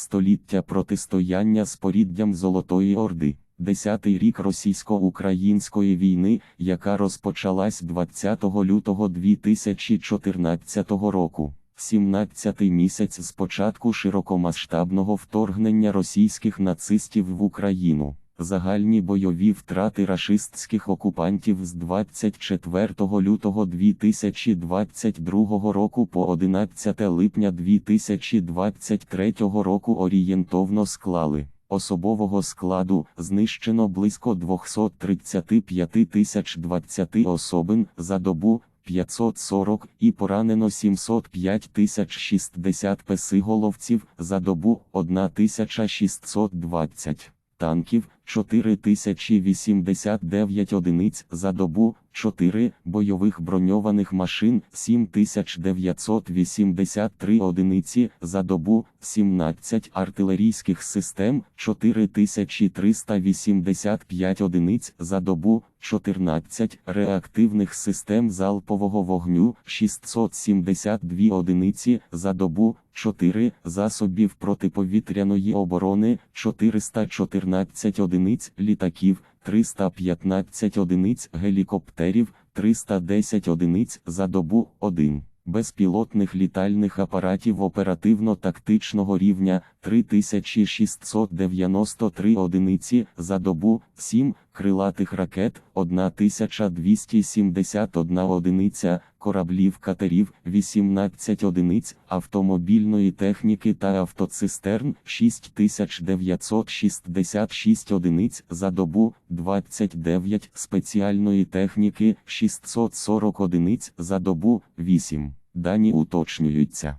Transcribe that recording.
Століття протистояння споріддям Золотої Орди. Десятий рік російсько-української війни, яка розпочалась 20 лютого 2014 року. 17-й місяць з початку широкомасштабного вторгнення російських нацистів в Україну. Загальні бойові втрати рашистських окупантів з 24 лютого 2022 року по 11 липня 2023 року орієнтовно склали. Особового складу знищено близько 235 тисяч 20 особин за добу 540 і поранено 705 тисяч 60 песиголовців за добу 1620 танків 4089 одиниць за добу, 4 бойових броньованих машин 7983 одиниці за добу, 17 артилерійських систем 4385 одиниць за добу, 14 реактивних систем залпового вогню 672 одиниці за добу, 4 засобів протиповітряної оборони 414 одиниць літаків, 315 одиниць гелікоптерів, 310 одиниць за добу 1. Безпілотних літальних апаратів оперативно-тактичного рівня 3693 одиниці за добу, 7 крилатих ракет 1271 одиниця, кораблів катерів 18 одиниць, автомобільної техніки та автоцистерн 6966 одиниць за добу, 29 спеціальної техніки 640 одиниць за добу, 8. Дані уточнюються.